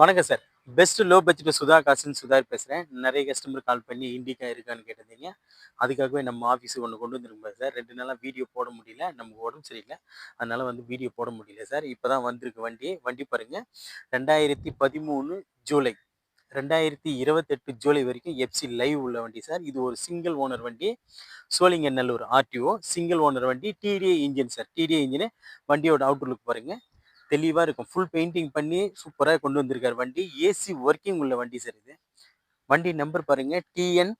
வணக்கம் sir. Best low budget Sudha காசுன்னு சுதார் பேசுகிறேன் நிறைய கஸ்டமர் கால் பண்ணி இண்டிகா இருக்கான்னு கேட்டிருந்தீங்க. அதுக்காகவே நம்ம ஆஃபீஸுக்கு ஒன்று கொண்டு வந்துருக்கோம் சார். ரெண்டு நாளாக வீடியோ போட முடியல. நமக்கு உடம்பு சரியில்லை. அதனால வந்து வீடியோ போட முடியல சார். இப்போ தான் வந்திருக்கு வண்டி வண்டி பாருங்க. ரெண்டாயிரத்தி பதிமூணு ஜூலை. ரெண்டாயிரத்தி இருபத்தெட்டு ஜூலை வரைக்கும் எஃப்சி லைவ் உள்ள வண்டி சார். இது ஒரு சிங்கிள் ஓனர் வண்டி. சோழிங்கநல்லூர் ஆர்டிஓ சிங்கிள் ஓனர் வண்டி. DTA engine sir. DTA engine வண்டியோட அவுட்லுக் பாருங்கள் தெளிவாக இருக்கும். ஃபுல் பெயிண்டிங் பண்ணி சூப்பராக கொண்டு வந்திருக்காரு வண்டி. ஏசி ஒர்க்கிங் உள்ள வண்டி சார் இது. வண்டி நம்பர் பாருங்கள் TN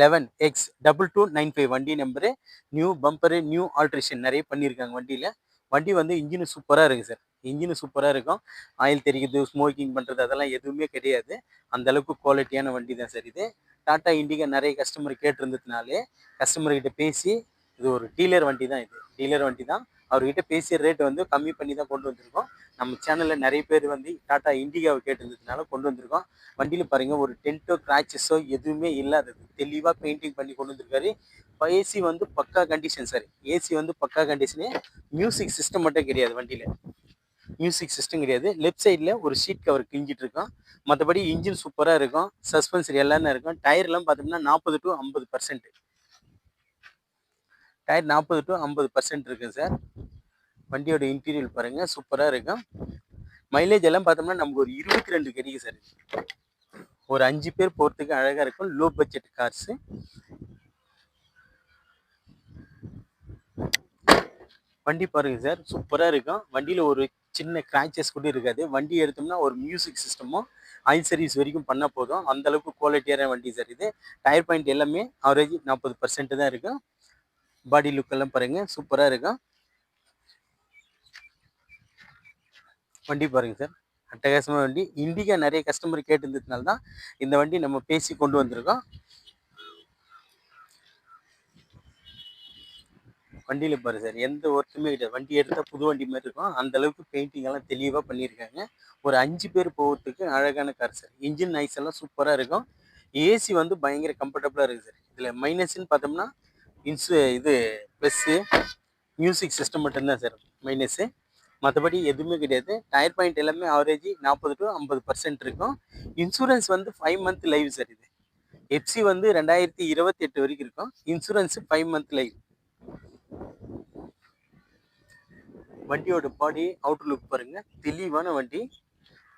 eleven X double two nine five வண்டி number new bumper new alteration நிறைய பண்ணியிருக்காங்க வண்டியில். வண்டி வந்து இன்ஜினு சூப்பராக இருக்குது சார் இன்ஜினு சூப்பராக இருக்கும். ஆயில் தெரிக்குது ஸ்மோக்கிங் பண்ணுறது அதெல்லாம் எதுவுமே கிடையாது. அந்த அளவுக்கு குவாலிட்டியான வண்டி தான் சார் இது. டாட்டா இண்டிகா நிறைய கஸ்டமர் கேட்டிருந்ததுனாலே கஸ்டமர்கிட்ட பேசி இது ஒரு டீலர் வண்டி தான் இது. டீலர் வண்டி தான். அவர்கிட்ட பேசிய ரேட் வந்து கம்மி பண்ணி தான் கொண்டு வந்திருக்கோம். நம்ம சேனலில் நிறைய பேர் வந்து டாட்டா இண்டிகாவை கேட்டிருந்ததுனால கொண்டு வந்திருக்கோம். வண்டியில் பாருங்கள் ஒரு டென்ட்டோ கிராச்சஸோ எதுவுமே இல்லாதது. தெளிவாக பெயிண்டிங் பண்ணி கொண்டு வந்திருக்காரு. ஏசி வந்து பக்கா கண்டிஷன் சார் ஏசி வந்து பக்கா கண்டிஷனு மியூசிக் சிஸ்டம் மட்டும் கிடையாது வண்டியில். மியூசிக் சிஸ்டம் கிடையாது. லெஃப்ட் சைடில் ஒரு ஷீட் கவர் கிழிஞ்சிட்டு இருக்கோம். மற்றபடி இன்ஜின் சூப்பராக இருக்கும். சஸ்பென்சர் எல்லாமே இருக்கும். டயர்லாம் பார்த்தோம்னா நாற்பது டு ஐம்பது பர்சன்ட் டயர் நாற்பது டு ஐம்பது பர்சன்ட் இருக்குது சார் வண்டியோட இன்டீரியர் பாருங்கள் சூப்பராக இருக்கும் மைலேஜ் எல்லாம் பார்த்தோம்னா நமக்கு ஒரு இருபத்தி ரெண்டு கிடைக்கும் சார் ஒரு அஞ்சு பேர் போகிறதுக்கு அழகாக இருக்கும். லோ பட்ஜெட் கார்ஸு வண்டி பாருங்கள் சார் சூப்பராக இருக்கும் வண்டியில் ஒரு சின்ன கிராச்சஸ் கூட இருக்காது. வண்டி எடுத்தோம்னா ஒரு மியூசிக் சிஸ்டமும் ஆயில் சர்வீஸ் வரைக்கும் பண்ணால் போதும். அந்தளவுக்கு குவாலிட்டியான வண்டி சார் இது. டயர் பாயிண்ட் எல்லாமே அவரேஜ் நாற்பது பர்சன்ட் தான் இருக்கும் பாடி லுக்கெல்லாம் பாருங்கள் சூப்பராக இருக்கும் வண்டி பாருங்க சார். அட்டகாசமாக வண்டி. இண்டிகா நிறைய கஸ்டமர் கேட்டிருந்ததுனால தான் இந்த வண்டி நம்ம பேசி கொண்டு வந்திருக்கோம். வண்டியில் பாரு சார் எந்த ஒர்க்குமே கிடையாது. வண்டி எடுத்தால் புது வண்டி மாதிரி இருக்கும். அந்த அளவுக்கு பெயிண்டிங் எல்லாம் தெளிவாக பண்ணியிருக்காங்க. ஒரு அஞ்சு பேர் போகிறதுக்கு அழகான கார் சார். இன்ஜின் நைஸ் எல்லாம் சூப்பராக இருக்கும். ஏசி வந்து பயங்கர கம்ஃபர்டபுளாக இருக்குது சார். இதில் மைனஸ்ன்னு பார்த்தோம்னா இன்சு இது ப்ளஸ்ஸு மியூசிக் சிஸ்டம் மட்டும்தான் சார் மைனஸு மற்றபடி எதுவுமே கிடையாது. டயர் பாயிண்ட் எல்லாமே ஆவரேஜ் நாற்பது டு ஐம்பது பர்சன்ட் இருக்கும். இன்சூரன்ஸ் வந்து ஃபைவ் மந்த் லைவ் சார் இது. எஃப்சி வந்து ரெண்டாயிரத்தி இருபத்தி எட்டு வரைக்கும் இருக்கும். இன்சூரன்ஸ் ஃபைவ் மந்த் லைவ் வண்டியோட பாடி அவுட் லுக் பாருங்க. தெளிவான வண்டி.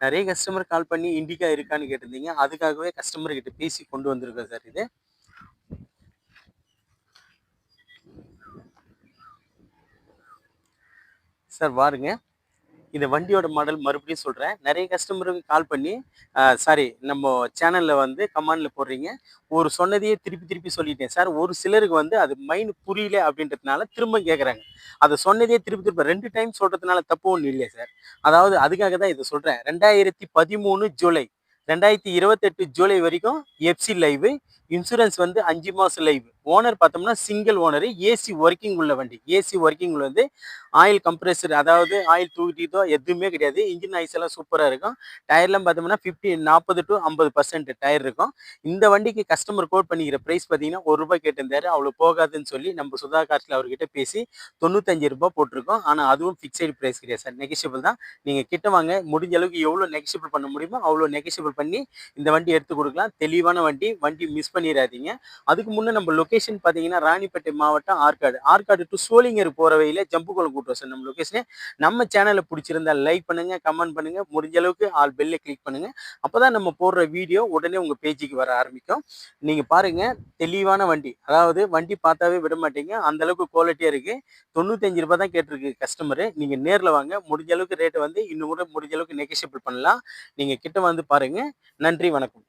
நிறைய கஸ்டமர் கால் பண்ணி இண்டிகா இருக்கான்னு கேட்டிருந்தீங்க. அதுக்காகவே கஸ்டமர்கிட்ட பேசி கொண்டு வந்திருக்கோம் சார் இது. சார் பாருங்க இந்த வண்டியோட மாடல் மறுபடியும் சொல்கிறேன் நிறைய கஸ்டமருக்கு கால் பண்ணி சாரி நம்ம சேனலில் வந்து கமாண்டில் போடுறீங்க. ஒரு சொன்னதையே திருப்பி திருப்பி சொல்லிட்டேன். சார் ஒரு சிலருக்கு வந்து அது மைண்ட் புரியல அப்படின்றதுனால திரும்ப கேட்குறாங்க அதை சொன்னதே திருப்பி திருப்பி ரெண்டு டைம் சொல்கிறதுனால தப்பு ஒன்றும் இல்லையா சார் அதாவது அதுக்காக தான் இதை சொல்கிறேன் ரெண்டாயிரத்தி பதிமூணு ஜூலை ரெண்டாயிரத்தி இருபத்தெட்டு ஜூலை வரைக்கும் எஃப்சி லைவு இன்சூரன்ஸ் வந்து அஞ்சு மாதம் லைவ் ஓனர் பார்த்தோம்னா சிங்கிள் ஓனரு ஏசி ஒர்க்கிங் உள்ள வண்டி. ஏசி ஒர்க்கிங் வந்து ஆயில் கம்ப்ரெசர் அதாவது ஆயில் தூக்கிட்டோ எதுவுமே கிடையாது. இன்ஜின் ஐஸ் எல்லாம் சூப்பராக இருக்கும். டயர்லாம் பார்த்தோம்னா ஃபிஃப்டி நாற்பது டு ஐம்பது பர்சன்ட் டயர் இருக்கும். இந்த வண்டிக்கு கஸ்டமர் கோட் பண்ணிக்கிற ப்ரைஸ் பார்த்தீங்கன்னா ஒரு ரூபாய் கேட்டிருந்தாரு. அவ்வளோ போகாதுன்னு சொல்லி நம்ம சுதா கார்ஸில் அவர்கிட்ட பேசி தொண்ணூத்தஞ்சு ரூபாய் போட்டிருக்கோம். ஆனால் அதுவும் ஃபிக்ஸடு ப்ரைஸ் கிடையாது சார். நெகிஷியபிள் தான். நீங்கள் கிட்ட வாங்க. முடிஞ்ச அளவுக்கு எவ்வளோ நெகிஷியபிள் பண்ண முடியுமோ அவ்வளோ நெகிஷியபிள் பண்ணி இந்த வண்டி எடுத்து கொடுக்கலாம். தெளிவான வண்டி. வண்டி மிஸ் பண்ணிடாதீங்க. அதுக்கு முன்னே நம்ம லொக்கேஷன் லொக்கேஷன் பார்த்தீங்கன்னா ராணிப்பேட்டை மாவட்டம் ஆற்காடு. ஆற்காடு டு சோளிங்கர் போகிற வழியில் ஜம்புக்குளம் கூட்டுறோம் சார் நம்ம லொக்கேஷனே நம்ம சேனலை பிடிச்சிருந்தா லைக் பண்ணுங்கள் கமெண்ட் பண்ணுங்கள் முடிஞ்ச அளவுக்கு ஆல் பெல்லை கிளிக் அப்போ தான் நம்ம போடுற வீடியோ உடனே உங்கள் பேஜுக்கு வர ஆரம்பிக்கும். நீங்கள் பாருங்கள் தெளிவான வண்டி. அதாவது வண்டி பார்த்தாவே விட மாட்டீங்க. அந்தளவுக்கு குவாலிட்டியாக இருக்குது தொண்ணூத்தஞ்சு ரூபாய் தான் கேட்டிருக்கு கஸ்டமரு நீங்கள் நேரில் வாங்க. முடிஞ்ச அளவுக்கு ரேட்டை வந்து இன்னும் கூட முடிஞ்ச அளவுக்கு நெகோஷியபிள் பண்ணலாம். நீங்கள் கிட்ட வந்து பாருங்கள் நன்றி வணக்கம்.